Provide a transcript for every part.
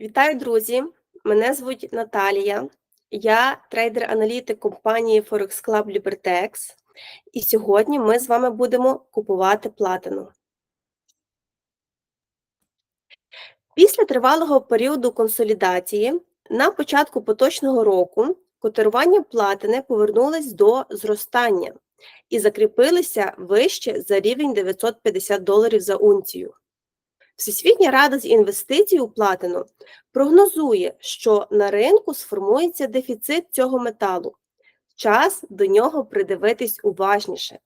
Вітаю, друзі! Мене звуть Наталія. Я трейдер-аналітик компанії Forex Club Libertex. І сьогодні ми з вами будемо купувати платину. Після тривалого періоду консолідації на початку поточного року котирування платини повернулось до зростання і закріпилися вище за рівень 950 доларів за унцію. Всесвітня рада з інвестицій у платину прогнозує, що на ринку сформується дефіцит цього металу. Час до нього придивитись уважніше.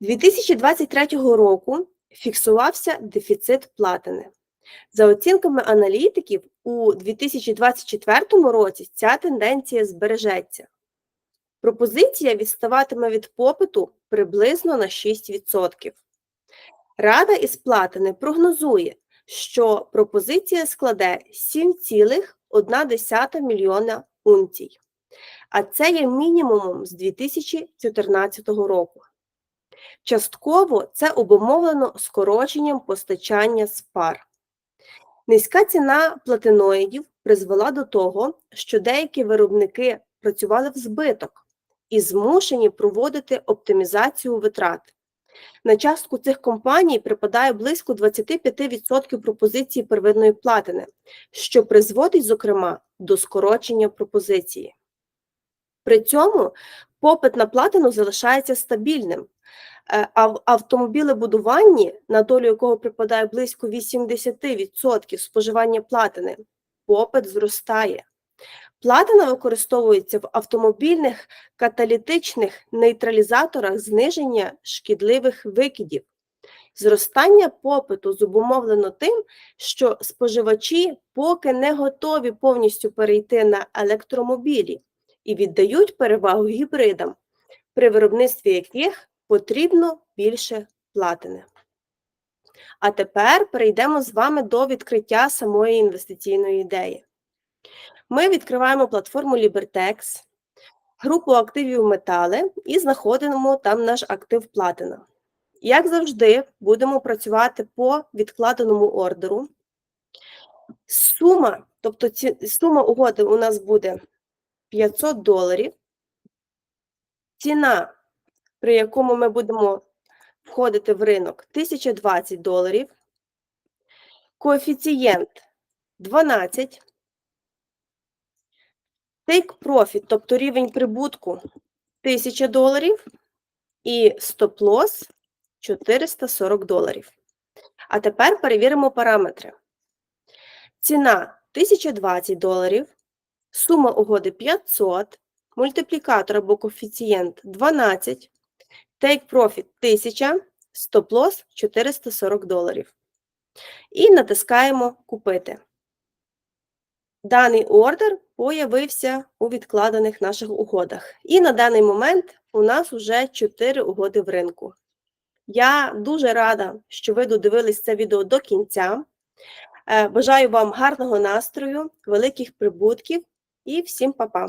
2023 року фіксувався дефіцит платини. За оцінками аналітиків, у 2024 році ця тенденція збережеться. Пропозиція відставатиме від попиту приблизно на 6%. Рада із платини прогнозує, що пропозиція складе 7,1 мільйона унцій, а це є мінімумом з 2014 року. Частково це обумовлено скороченням постачання з пар. Низька ціна платиноїдів призвела до того, що деякі виробники працювали в збиток і змушені проводити оптимізацію витрат. На частку цих компаній припадає близько 25% пропозиції первинної платини, що призводить, зокрема, до скорочення пропозиції. При цьому попит на платину залишається стабільним, е, а в автомобілебудуванні, на долю якого припадає близько 80% споживання платини, попит зростає. Платина використовується в автомобільних каталітичних нейтралізаторах зниження шкідливих викидів. Зростання попиту зумовлено тим, що споживачі поки не готові повністю перейти на електромобілі і віддають перевагу гібридам, при виробництві яких потрібно більше платини. А тепер перейдемо з вами до відкриття самої інвестиційної ідеї. Ми відкриваємо платформу Libertex, групу активів метали і знаходимо там наш актив платина. Як завжди, будемо працювати по відкладеному ордеру. Сума, тобто ці, сума угоди у нас буде 500 доларів. Ціна, при якому ми будемо входити в ринок, 1020 доларів. Коефіцієнт 12. Take Profit, тобто рівень прибутку 1000 доларів і стоп-лосс 440 доларів. А тепер перевіримо параметри. Ціна 1020 доларів, сума угоди 500, мультиплікатор або коефіцієнт 12, Take Profit 1000, стоп-лосс 440 доларів. І натискаємо Купити. Даний ордер появився у відкладених наших угодах. І на даний момент у нас вже 4 угоди в ринку. Я дуже рада, що ви додивились це відео до кінця. Е, бажаю вам гарного настрою, великих прибутків і всім па-па!